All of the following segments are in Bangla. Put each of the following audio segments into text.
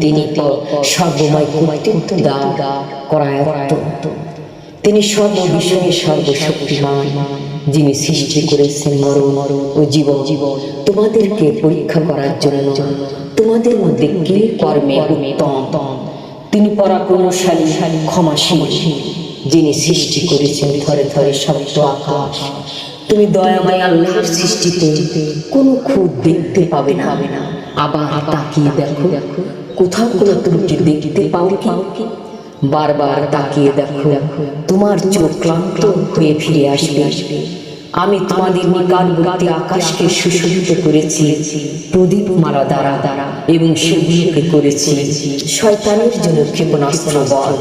তিনি প- সর্বময় কর্তৃত্ব দান করায়ত্ত। তিনি সর্ব সর্বশক্তিমান, যিনি সৃষ্টি করেছেন মরণ ও জীবন। তোমাদেরকে পরীক্ষা করার জন্য, তোমাদের মধ্যে কে কর্মে উত্তম? তিনি পরাক্রমশালী, ক্ষমাশীল। যিনি সৃষ্টি করেছেন ধরে ধরে শব্দ আকাশ। তুমি দয়াময় আল্লাহর সৃষ্টিতে কোনো খুঁত দেখতে পাবে না। আবার তাকিয়ে দেখো, কোথাও কোনো ত্রুটি দেখতে পাও কি? বারবার তাকিয়ে দেখো, তোমার চোখ ক্লান্ত হয়ে ফিরে আসবে। আমি তোমাদের নিকটবর্তী আকাশকে সুশোভিত করেছি, প্রদীপ মারা দ্বারা দ্বারা এবং সেগুলোকে করেছি। শয়তানের জন্য ক্ষেপণাস্ত্র বল।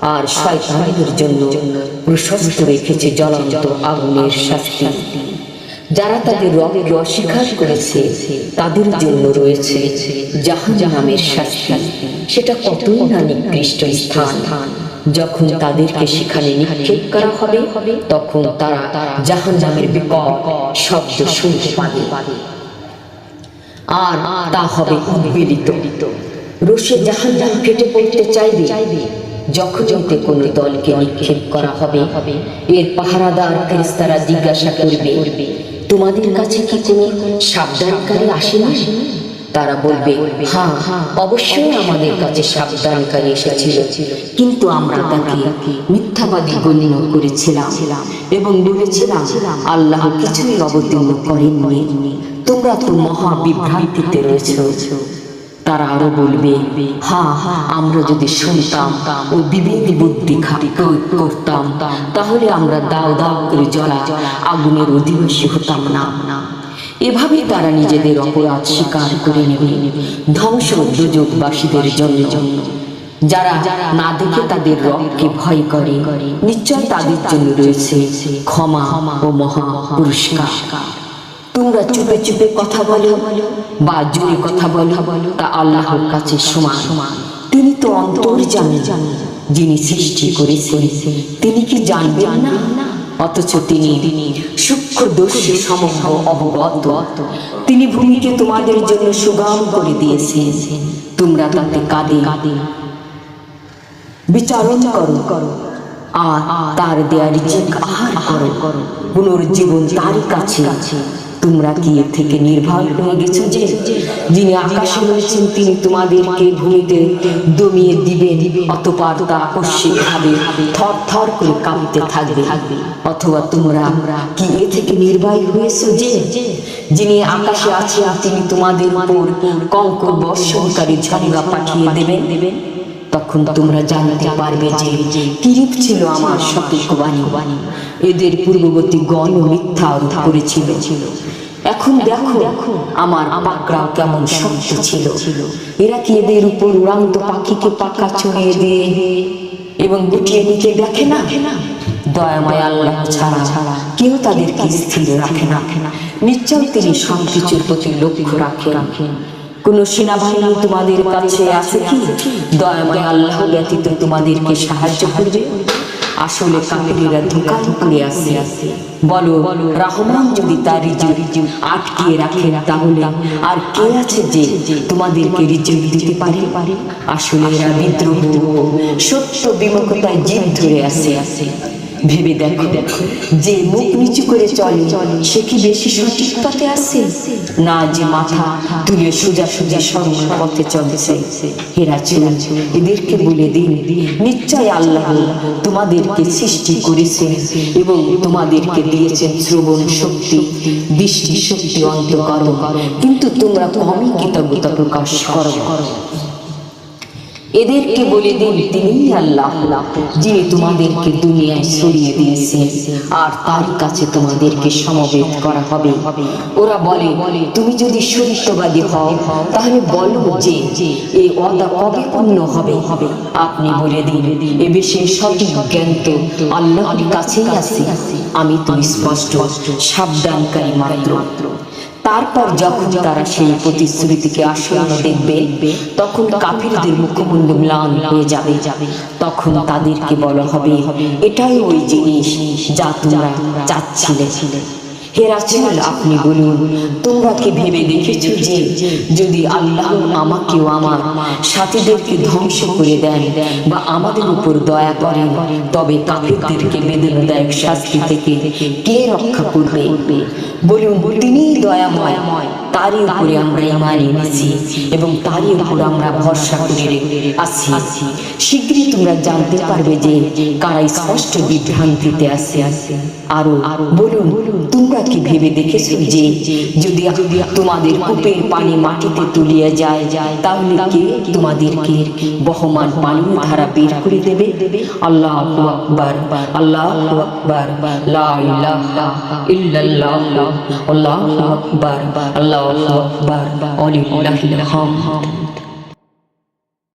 আর শয়তানের জন্য প্রশস্ত রেখেছে জ্বলন্ত আগুনের শাস্তি। যারা তাদের রবকে অস্বীকার করেছে, তাদের জন্য রয়েছে জাহান্নামের শাস্তি। সেটা কতই না নিকৃষ্ট স্থান। যখন তাদেরকে সেখানে নিক্ষেপ করা হবে, তখন তারা জাহান জাহান্নামের বিকট শব্দ শুনতে পাবে। আর তা হবে উদ্বেলিত। রসে জাহান্নাম ফেটে পড়তে চাইবে। যখন এতে কোনো দলকে নিক্ষেপ করা হবে, এর পাহারাদার ফেরেস্তারা জিজ্ঞাসা করবে, তোমাদের কাছে কি কোনো সাবধানকারী আসেনি? তারা বলবে হ্যাঁ অবশ্যই আমাদের কাছে সাবধানকারী এসেছিল, কিন্তু আমরা তাকে মিথ্যাবাদী গণ্য করেছিলাম এবং বলেছিলাম, আল্লাহ কিছুই অবতীর্ণ করেননি। তোমরা তো মহা বিভ্রান্তিতে রয়েছ। তারা আরও বলবে হ্যাঁ আমরা যদি শুনতাম ও বিবেক বুদ্ধি করতাম, তাহলে আমরা দাও দাও করে জ্বলা, আগুনের অধিবাসী হতাম না। এভাবে তারা নিজেদের অপরাধ স্বীকার করে নেবে ধ্বংস দুযোগবাসীদের জন্য। যারা না দেখে তাদের রবকে ভয় করে, নিশ্চয় তাদের জন্য রয়েছে ক্ষমা ও মহা পুরস্কার তোমরা চুপে চুপে কথা বলো, বা জোরে কথা বলো, তা আল্লাহর কাছে সমান। তিনি তো অন্তর জানেন যিনি সৃষ্টি করেছেন। তিনি কি জানবেন না? অথচ তিনি সূক্ষ্ম দোষী সমগ্র অবগত। তিনি ভূমিকে তোমাদের জন্য সুগম করে দিয়েছেন। তোমরা তাতে কাঁদে। কাঁদে বিচারণ করো। করো আর তার দেয়া রিজিক আহার করো, পুনর্জীবন তারই কাছে। তোমরা কি এর থেকে নির্ভর হয়ে গেছো যে যিনি আকাশে রয়েছেন, তিনি তোমাদেরকে ভূমিতে দমিয়ে দিবেন, অতপার তা আকস্মিক ভাবে থর থর করে কাঁপতে থাকবে। অথবা তোমরা কি এ থেকে নির্বাহী হয়েছো যে যিনি আকাশে আছেন, তিনি তোমাদের উপর কঙ্কর বর্ষণকারী ঝঞ্ঝা পাঠিয়ে দেবেন। দেবেন তখন তোমরা জানতে পারবে যে কিরিপ ছিল আমার সতর্কবাণী। এদের পূর্ববর্তী গণ মিথ্যা করেছিল এখন দেখো আমার পাকড়াও কেমন শক্ত ছিল। এরা কি এদের উপর উড়ান্ত পাখিকে পাকা ছড়িয়ে দিয়ে? এবং গুটিয়ে নিতে দেখে না? দয়াময় আল্লাহ ছাড়া ছাড়া কেউ তাদেরকে স্থির রাখে না। নিশ্চয় তিনি সব কিছুর প্রতি লক্ষ্য রাখেন। কোন সেনাবাহিনী তোমাদের কাছে আছে কি? দয়াময় আল্লাহ ব্যতীত তোমাদেরকে সাহায্য করবে? আসলে কাফিরেরা ধোকা করে আসে বলো, রহমান যদি তার রিজিক আটকিয়ে রাখে, তাহলে আর কে আছে যে তোমাদেরকে রিজিক দিতে পারে? আসলে এরা বিদ্রোহ। সত্য বিমুখতায় জিদ ধরে আসে আসে ভেবে দেখো দেখো যে মুখ নিচু করে চলে, সে কি বেশি সঠিক পথে আসে না যে মাথা তুলে সোজা সোজা সরল পথে চলছে। হেরা ছিল এদেরকে বলে দিন, নিশ্চয় আল্লাহ তোমাদেরকে সৃষ্টি করেছেন এবং তোমাদেরকে দিয়েছেন শ্রবণ শক্তি দৃষ্টি শক্তি অন্তকর কিন্তু তোমরা কমই কৃতজ্ঞতা প্রকাশ করো। এদেরকে বলে দিন তিনি আল্লাহ, যিনি তোমাদেরকে দুনিয়ায় ছড়িয়ে দিয়েছেন, আর তার কাছে তোমাদেরকে সমবেত করা হবে। ওরা বলে, তুমি যদি সত্যবাদী হও, তাহলে বলো যে এই অদা কবে পূর্ণ হবে হবে? আপনি বলে দিন, এ বিষয়ে সঠিক জ্ঞান তো আল্লাহর কাছেই আছে। আমি তো স্পষ্ট, সাবধানকারী মাত্র। তারপর যখন তারা সেই প্রতিশ্রুতিকে আসন্ন দেখবে, তখন কাফিরদের মুখমণ্ডল ম্লান হয়ে যাবে। তখন তাদেরকে বলা হবে, এটাই ওই জিনিস যা তোমরা চাচ্ছিলে। হে আপনি বলুন তোমরা কি ভেবে দেখেছ যে যদি আল্লাহ আমাকেও আমার সাথীদেরকে ধ্বংস করে দেন বা আমাদের উপর দয়া করেন, তবে কাফিরদেরকে বেদনাদায়ক শাস্তি থেকে কে রক্ষা করবে? বলুন তিনি দয়াময়। তারই উপরে আমরা ইমান এনেছি এবং তারই উপর আমরা ভরসা করে আছি। শীঘ্রই তোমরা জানতে পারবে যে কারা স্পষ্ট বিভ্রান্তিতে আছে। আরও বলুন, তোমরা কি ভেবে দেখেছ যে যদি তোমাদের কূপের পানি মাটিতে তুলিয়া যায় যায় তাহলে কে তোমাদেরকে বহমান পানি ধারা বের করে দেবে? আল্লাহ আকবার আল্লাহ আকবার, লা ইলাহা ইল্লাল্লাহ, আল্লাহু আকবার, আল্লাহু আকবার ওয়ালিল্লাহিল হামদ